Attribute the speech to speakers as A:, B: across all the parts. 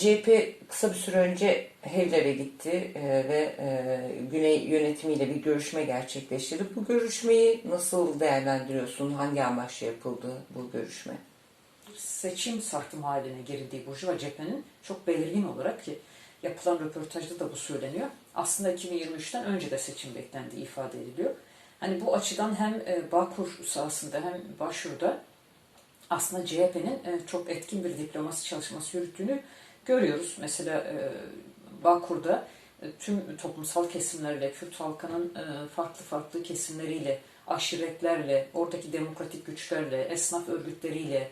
A: CHP kısa bir süre önce Hevler'e gitti e, ve e, Güney yönetimiyle bir görüşme gerçekleştirdi. Bu görüşmeyi nasıl değerlendiriyorsun? Hangi amaçla yapıldı bu görüşme?
B: seçim sartım haline girildiği Burjuva cephenin çok belirgin olarak ki yapılan röportajda da bu söyleniyor. Aslında 2023'ten önce de seçim beklendiği ifade ediliyor. Hani bu açıdan hem e, Bağkur sahasında hem Başvur'da aslında CHP'nin çok etkin bir diplomasi çalışması yürüttüğünü görüyoruz. Mesela e, Bağkur'da e, tüm toplumsal kesimlerle, Kürt halkının e, farklı farklı kesimleriyle, aşiretlerle, oradaki demokratik güçlerle, esnaf örgütleriyle,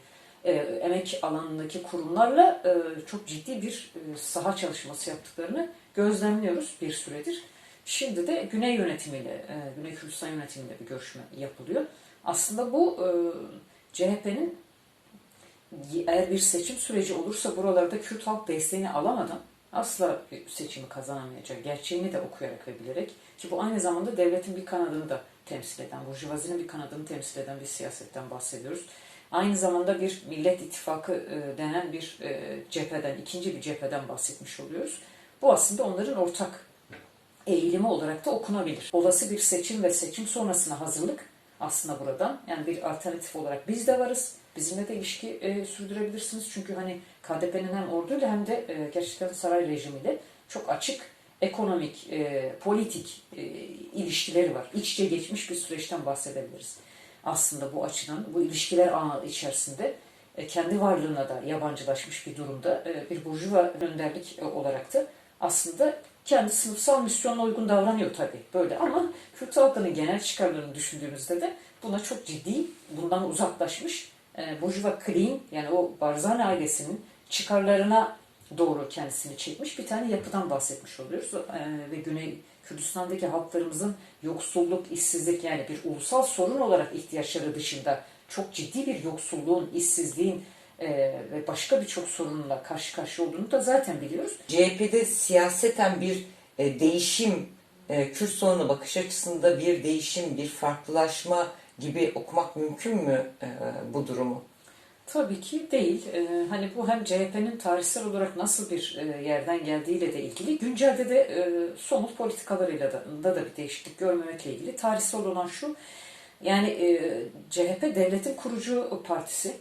B: emek alanındaki kurumlarla çok ciddi bir saha çalışması yaptıklarını gözlemliyoruz bir süredir. Şimdi de Güney yönetimiyle, Güney Kürdistan yönetimiyle bir görüşme yapılıyor. Aslında bu CHP'nin eğer bir seçim süreci olursa buralarda Kürt halk desteğini alamadan asla seçimi kazanamayacak. Gerçeğini de okuyarak ve bilerek ki bu aynı zamanda devletin bir kanadını da temsil eden, burjuvazinin bir kanadını temsil eden bir siyasetten bahsediyoruz. Aynı zamanda bir Millet İttifakı e, denen bir e, cepheden, ikinci bir cepheden bahsetmiş oluyoruz. Bu aslında onların ortak eğilimi olarak da okunabilir. Olası bir seçim ve seçim sonrasına hazırlık aslında buradan. Yani bir alternatif olarak biz de varız. Bizimle de ilişki e, sürdürebilirsiniz. Çünkü hani KDP'nin hem orduyla hem de e, gerçekten saray rejimiyle çok açık ekonomik, e, politik e, ilişkileri var. İç içe geçmiş bir süreçten bahsedebiliriz. Aslında bu açıdan, bu ilişkiler ağı içerisinde e, kendi varlığına da yabancılaşmış bir durumda e, bir burjuva önderlik e, olarak da aslında kendi sınıfsal misyonuna uygun davranıyor tabii böyle ama Kürt halkının genel çıkarlarını düşündüğümüzde de buna çok ciddi, bundan uzaklaşmış e, Burjuva yani o Barzani ailesinin çıkarlarına doğru kendisini çekmiş bir tane yapıdan bahsetmiş oluyoruz. E, ve Güney Kürdistan'daki halklarımızın yoksulluk, işsizlik yani bir ulusal sorun olarak ihtiyaçları dışında çok ciddi bir yoksulluğun, işsizliğin e, ve başka birçok sorunla karşı karşıya olduğunu da zaten biliyoruz.
A: CHP'de siyaseten bir e, değişim, Kürt sorunu bakış açısında bir değişim, bir farklılaşma gibi okumak mümkün mü e, bu durumu?
B: Tabii ki değil. Ee, hani bu hem CHP'nin tarihsel olarak nasıl bir e, yerden geldiğiyle de ilgili, güncelde de e, somut politikalarıyla da, da, da bir değişiklik görmemekle ilgili. Tarihsel olan şu, yani e, CHP devletin kurucu partisi.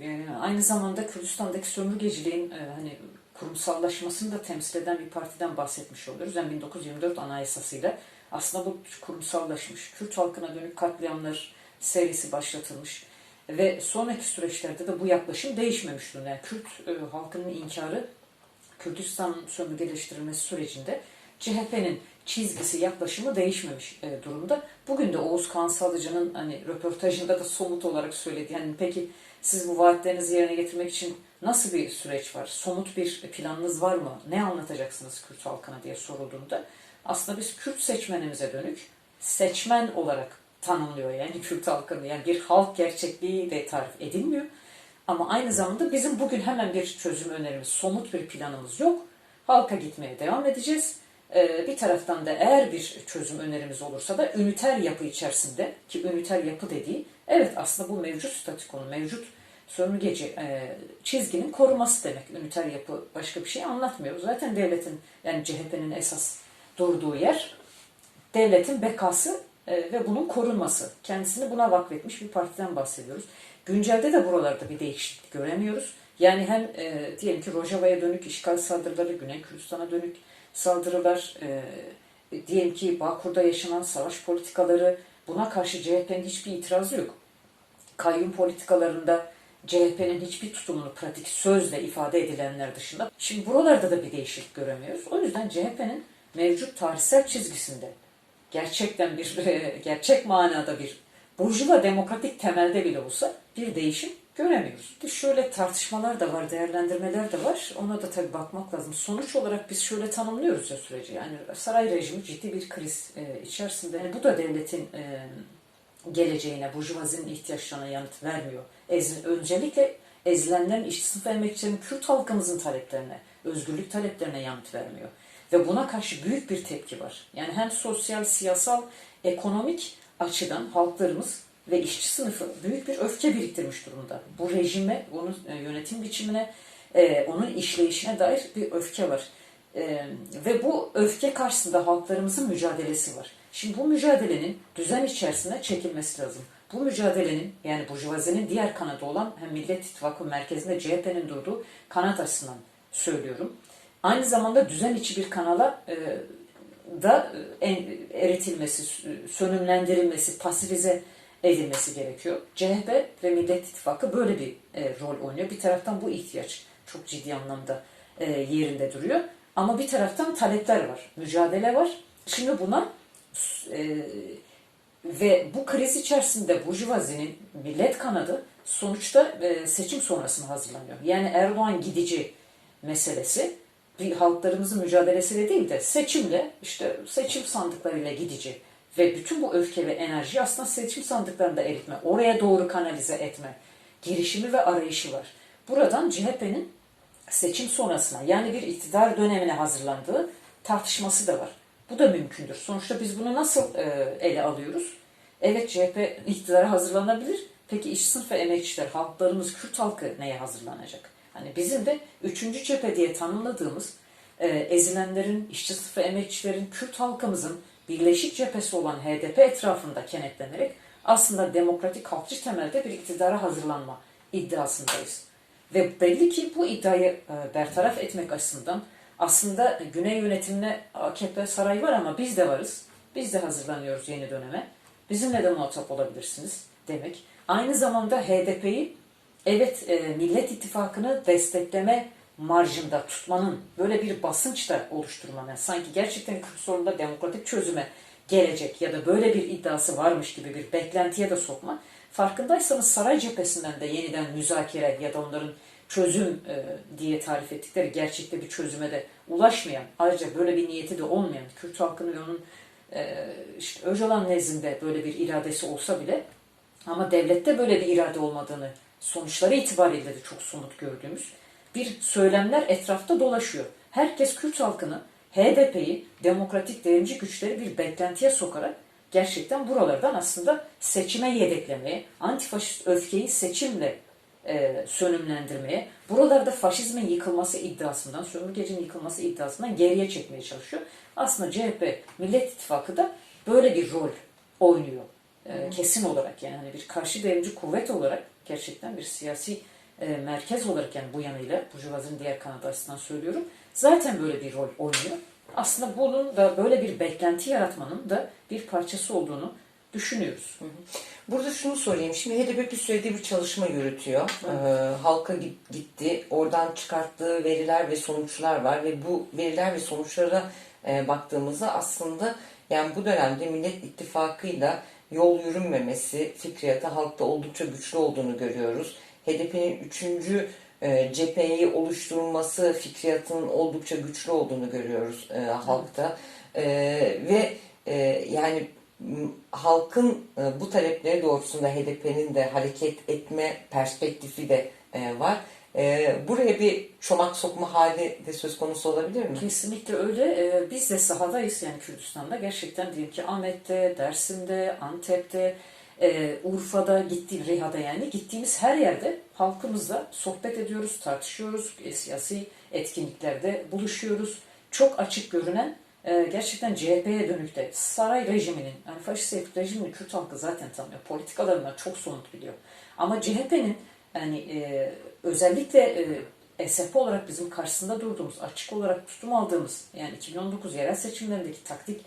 B: E, aynı zamanda Kürdistan'daki sömürgeciliğin e, hani kurumsallaşmasını da temsil eden bir partiden bahsetmiş oluyoruz. Yani 1924 Anayasası'yla aslında bu kurumsallaşmış, Kürt halkına dönük katliamlar serisi başlatılmış ve sonraki süreçlerde de bu yaklaşım değişmemiş durumda. Yani Kürt e, halkının inkarı Kürdistan sömürgeleştirilmesi sürecinde CHP'nin çizgisi, yaklaşımı değişmemiş e, durumda. Bugün de Oğuz Kağan Salıcı'nın hani röportajında da somut olarak söyledi. Yani peki siz bu vaatlerinizi yerine getirmek için nasıl bir süreç var? Somut bir planınız var mı? Ne anlatacaksınız Kürt halkına diye sorulduğunda aslında biz Kürt seçmenimize dönük seçmen olarak tanımlıyor yani Kürt halkını. Yani bir halk gerçekliği de tarif edilmiyor. Ama aynı zamanda bizim bugün hemen bir çözüm önerimiz, somut bir planımız yok. Halka gitmeye devam edeceğiz. Ee, bir taraftan da eğer bir çözüm önerimiz olursa da üniter yapı içerisinde ki üniter yapı dediği evet aslında bu mevcut statikonun, mevcut sömürgeci e, çizginin koruması demek. Üniter yapı başka bir şey anlatmıyor. Zaten devletin yani CHP'nin esas durduğu yer devletin bekası e, ve bunun korunması. Kendisini buna vakfetmiş bir partiden bahsediyoruz. Güncelde de buralarda bir değişiklik göremiyoruz. Yani hem e, diyelim ki Rojava'ya dönük işgal saldırıları, Güney Kürdistan'a dönük saldırılar, e, diyelim ki Bakur'da yaşanan savaş politikaları, buna karşı CHP'nin hiçbir itirazı yok. Kayyum politikalarında CHP'nin hiçbir tutumunu pratik sözle ifade edilenler dışında. Şimdi buralarda da bir değişiklik göremiyoruz. O yüzden CHP'nin mevcut tarihsel çizgisinde gerçekten bir gerçek manada bir burjuva demokratik temelde bile olsa bir değişim göremiyoruz. Şöyle tartışmalar da var, değerlendirmeler de var. Ona da tabii bakmak lazım. Sonuç olarak biz şöyle tanımlıyoruz ya süreci. Yani saray rejimi ciddi bir kriz e, içerisinde. Yani bu da devletin e, geleceğine, burjuvazinin ihtiyaçlarına yanıt vermiyor. Ez, öncelikle ezilenlerin, işçi sınıf emekçilerin, Kürt halkımızın taleplerine, özgürlük taleplerine yanıt vermiyor. Ve buna karşı büyük bir tepki var. Yani hem sosyal, siyasal, ekonomik açıdan halklarımız ve işçi sınıfı büyük bir öfke biriktirmiş durumda. Bu rejime, onun e, yönetim biçimine, e, onun işleyişine dair bir öfke var. E, ve bu öfke karşısında halklarımızın mücadelesi var. Şimdi bu mücadelenin düzen içerisine çekilmesi lazım. Bu mücadelenin yani Burjuvazi'nin diğer kanadı olan hem Millet İttifakı merkezinde CHP'nin durduğu kanat açısından söylüyorum. Aynı zamanda düzen içi bir kanala e, da e, en, eritilmesi, sönümlendirilmesi, pasifize edilmesi gerekiyor. CHP ve Millet İttifakı böyle bir e, rol oynuyor. Bir taraftan bu ihtiyaç çok ciddi anlamda e, yerinde duruyor. Ama bir taraftan talepler var, mücadele var. Şimdi buna e, ve bu kriz içerisinde Burjuvazi'nin millet kanadı sonuçta e, seçim sonrasına hazırlanıyor. Yani Erdoğan gidici meselesi bir halklarımızın mücadelesiyle değil de seçimle işte seçim sandıklarıyla gidici ve bütün bu öfke ve enerji aslında seçim sandıklarında eritme, oraya doğru kanalize etme girişimi ve arayışı var. Buradan CHP'nin seçim sonrasına yani bir iktidar dönemine hazırlandığı tartışması da var. Bu da mümkündür. Sonuçta biz bunu nasıl e, ele alıyoruz? Evet CHP iktidara hazırlanabilir. Peki iş sınıf ve emekçiler, halklarımız, Kürt halkı neye hazırlanacak? Hani bizim de üçüncü cephe diye tanımladığımız e, ezilenlerin, işçi sınıf ve emekçilerin, Kürt halkımızın birleşik cephesi olan HDP etrafında kenetlenerek aslında demokratik halkçı temelde bir iktidara hazırlanma iddiasındayız. Ve belli ki bu iddiayı e, bertaraf etmek açısından aslında Güney yönetimine AKP sarayı var ama biz de varız. Biz de hazırlanıyoruz yeni döneme. Bizimle de muhatap olabilirsiniz demek. Aynı zamanda HDP'yi evet e, Millet İttifakı'nı destekleme marjında tutmanın böyle bir basınç da oluşturmanın sanki gerçekten Kürt sorununda demokratik çözüme gelecek ya da böyle bir iddiası varmış gibi bir beklentiye de sokma. Farkındaysanız saray cephesinden de yeniden müzakere ya da onların çözüm e, diye tarif ettikleri gerçekte bir çözüme de ulaşmayan, ayrıca böyle bir niyeti de olmayan Kürt halkının ve onun e, işte Öcalan nezdinde böyle bir iradesi olsa bile ama devlette böyle bir irade olmadığını sonuçları itibariyle de çok somut gördüğümüz bir söylemler etrafta dolaşıyor. Herkes Kürt halkını, HDP'yi, demokratik devrimci güçleri bir beklentiye sokarak gerçekten buralardan aslında seçime yedeklemeye, antifaşist öfkeyi seçimle e, sönümlendirmeye, buralarda faşizmin yıkılması iddiasından, sömürgecinin yıkılması iddiasından geriye çekmeye çalışıyor. Aslında CHP, Millet İttifakı da böyle bir rol oynuyor. E, kesin olarak yani hani bir karşı devrimci kuvvet olarak gerçekten bir siyasi e, merkez olarak yani bu yanıyla Burjuvazinin diğer kanadı açısından söylüyorum. Zaten böyle bir rol oynuyor. Aslında bunun da böyle bir beklenti yaratmanın da bir parçası olduğunu düşünüyoruz.
A: Burada şunu sorayım. Şimdi HDP bir süredir bir çalışma yürütüyor. Ee, halka git- gitti. Oradan çıkarttığı veriler ve sonuçlar var ve bu veriler ve sonuçlara e, baktığımızda aslında yani bu dönemde Millet İttifakı'yla yol yürünmemesi fikriyatı halkta oldukça güçlü olduğunu görüyoruz. HDP'nin üçüncü e, cepheyi oluşturulması fikriyatının oldukça güçlü olduğunu görüyoruz e, halkta. E, ve e, yani halkın e, bu talepleri doğrultusunda HDP'nin de hareket etme perspektifi de e, var. E, buraya bir çomak sokma hali de söz konusu olabilir mi?
B: Kesinlikle öyle. Ee, biz de sahadayız yani Kürdistan'da. Gerçekten diyelim ki Ahmet'te, Dersim'de, Antep'te, e, Urfa'da, gittiğim Riha'da yani gittiğimiz her yerde halkımızla sohbet ediyoruz, tartışıyoruz, e, siyasi etkinliklerde buluşuyoruz. Çok açık görünen e, gerçekten CHP'ye dönük de saray rejiminin, yani faşist rejimini Kürt halkı zaten tanıyor. Politikalarından çok somut biliyor. Ama CHP'nin yani e, özellikle e, SF olarak bizim karşısında durduğumuz, açık olarak tutum aldığımız yani 2019 yerel seçimlerindeki taktik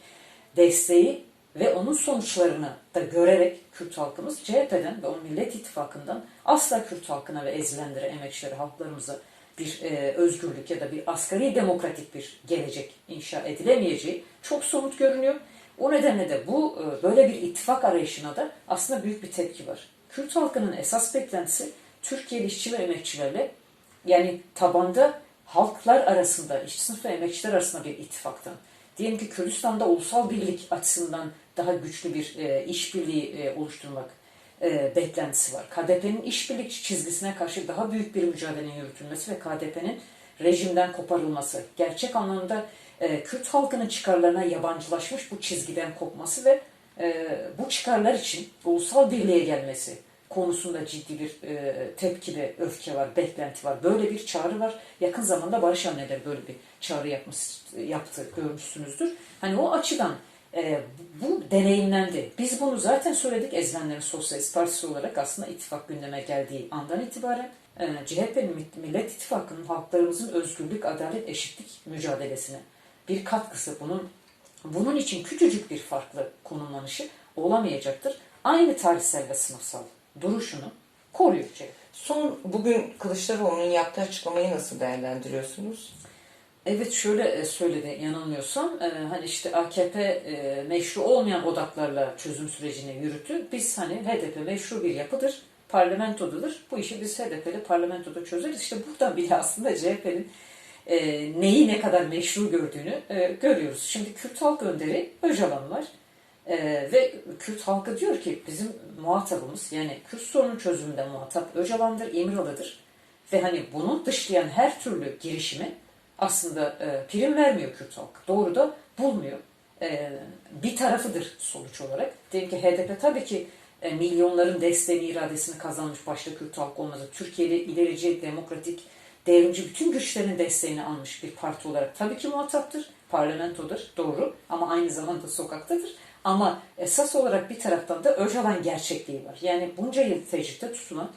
B: desteği ve onun sonuçlarını da görerek Kürt halkımız CHP'den ve o Millet İttifakı'ndan asla Kürt halkına ve ezilenlere, emekçilere, halklarımıza bir e, özgürlük ya da bir asgari demokratik bir gelecek inşa edilemeyeceği çok somut görünüyor. O nedenle de bu e, böyle bir ittifak arayışına da aslında büyük bir tepki var. Kürt halkının esas beklentisi Türkiye'li işçi ve emekçilerle yani tabanda halklar arasında, işçi sınıf ve emekçiler arasında bir ittifaktan. Diyelim ki Kürdistan'da ulusal birlik açısından daha güçlü bir e, işbirliği e, oluşturmak e, beklentisi var. KDP'nin işbirlik çizgisine karşı daha büyük bir mücadelenin yürütülmesi ve KDP'nin rejimden koparılması, gerçek anlamda e, Kürt halkının çıkarlarına yabancılaşmış bu çizgiden kopması ve e, bu çıkarlar için ulusal birliğe gelmesi konusunda ciddi bir e, tepki ve öfke var, beklenti var. Böyle bir çağrı var. Yakın zamanda Barış Anneler böyle bir çağrı yapmış, yaptı, görmüşsünüzdür. Hani o açıdan e, bu deneyimlendi. Biz bunu zaten söyledik Ezmenlerin Sosyalist Partisi olarak aslında ittifak gündeme geldiği andan itibaren e, CHP'nin Millet İttifakı'nın halklarımızın özgürlük, adalet, eşitlik mücadelesine bir katkısı bunun bunun için küçücük bir farklı konumlanışı olamayacaktır. Aynı tarihsel ve sınıfsal duruşunu koruyor CHP.
A: Son bugün Kılıçdaroğlu'nun yaptığı açıklamayı nasıl değerlendiriyorsunuz?
B: Evet şöyle e, söyledi yanılmıyorsam e, hani işte AKP e, meşru olmayan odaklarla çözüm sürecini yürüttü. Biz hani HDP meşru bir yapıdır, parlamentodadır. Bu işi biz HDP ile parlamentoda çözeriz. İşte buradan bile aslında CHP'nin e, neyi ne kadar meşru gördüğünü e, görüyoruz. Şimdi Kürt halk önderi Öcalan var. E, ve Kürt halkı diyor ki bizim muhatabımız yani Kürt sorunun çözümünde muhatap Öcalan'dır, İmralı'dır. Ve hani bunu dışlayan her türlü girişimi aslında e, prim vermiyor Kürt halk. Doğru da bulmuyor. E, bir tarafıdır sonuç olarak. Diyelim ki HDP tabii ki e, milyonların desteğini, iradesini kazanmış başta Kürt halk olmazı. Türkiye'de ilerici, demokratik, devrimci bütün güçlerin desteğini almış bir parti olarak tabii ki muhataptır. Parlamentodur, doğru ama aynı zamanda sokaktadır. Ama esas olarak bir taraftan da Öcalan gerçekliği var. Yani bunca yıl tecritte tutulan,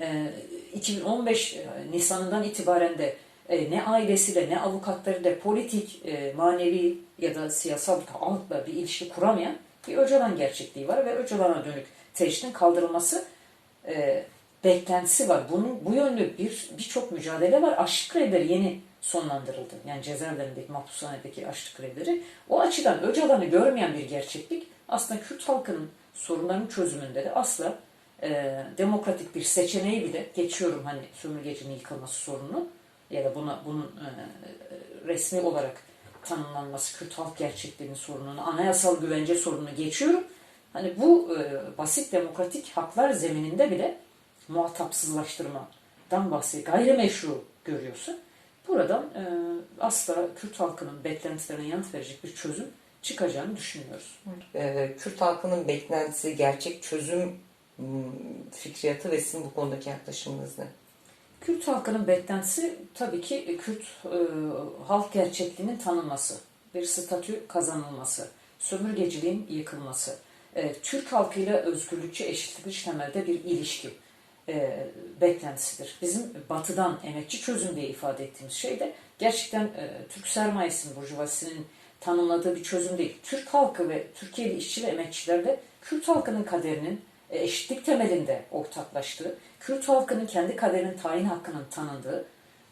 B: e, 2015 e, Nisan'ından itibaren de e, ne ailesiyle ne avukatlarıyla politik, e, manevi ya da siyasal halkla bir ilişki kuramayan bir Öcalan gerçekliği var ve Öcalan'a dönük tecritin kaldırılması e, beklentisi var. Bunun bu yönlü bir birçok mücadele var. Açlık grevleri yeni sonlandırıldı. Yani cezaevlerindeki, mahpushanedeki açlık grevleri. O açıdan Öcalan'ı görmeyen bir gerçeklik aslında Kürt halkının sorunlarının çözümünde de asla e, demokratik bir seçeneği bile geçiyorum hani sömürgecinin yıkılması sorunu ya da buna bunun e, resmi olarak tanımlanması Kürt halk gerçekliğinin sorununu, anayasal güvence sorununu geçiyorum. Hani bu e, basit demokratik haklar zemininde bile muhatapsızlaştırmadan bahsediyor. Gayrimeşru görüyorsa buradan e, asla Kürt halkının beklentilerine yanıt verecek bir çözüm çıkacağını düşünüyoruz.
A: Ee, Kürt halkının beklentisi, gerçek çözüm hmm, fikriyatı ve sizin bu konudaki yaklaşımınız ne?
B: Kürt halkının beklentisi tabii ki Kürt e, halk gerçekliğinin tanınması, bir statü kazanılması, sömürgeciliğin yıkılması, e, Türk halkıyla özgürlükçü, eşitlikçi temelde bir ilişki e, beklentisidir. Bizim batıdan emekçi çözüm diye ifade ettiğimiz şey de gerçekten e, Türk sermayesinin, burjuvasinin tanımladığı bir çözüm değil. Türk halkı ve Türkiye'li işçi ve emekçilerle Kürt halkının kaderinin e, eşitlik temelinde ortaklaştığı, Kürt halkının kendi kaderinin tayin hakkının tanındığı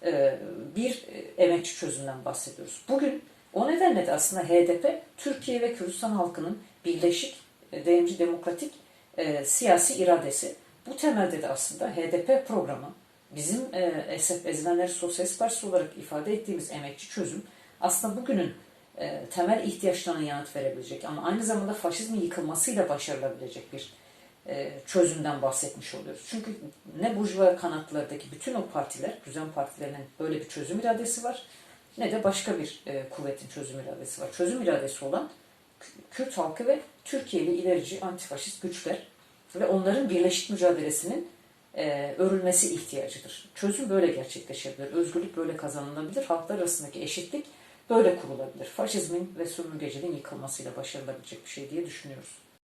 B: e, bir e, emekçi çözümden bahsediyoruz. Bugün o nedenle de aslında HDP Türkiye ve Kürdistan halkının birleşik, e, devrimci demokratik e, siyasi iradesi. Bu temelde de aslında HDP programı bizim e, Esef Ezmenler Sosyalist Partisi olarak ifade ettiğimiz emekçi çözüm aslında bugünün e, temel ihtiyaçlarına yanıt verebilecek ama aynı zamanda faşizmin yıkılmasıyla başarılabilecek bir e, çözümden bahsetmiş oluyoruz. Çünkü ne burjuva kanatlardaki bütün o partiler, düzen partilerinin böyle bir çözüm iradesi var ne de başka bir e, kuvvetin çözüm iradesi var. Çözüm iradesi olan Kürt halkı ve Türkiye'li ilerici antifaşist güçler ve onların birleşik mücadelesinin e, örülmesi ihtiyacıdır. Çözüm böyle gerçekleşebilir. Özgürlük böyle kazanılabilir. Halklar arasındaki eşitlik böyle kurulabilir. Faşizmin ve sömürgeciliğin yıkılmasıyla başarılabilecek bir şey diye düşünüyoruz.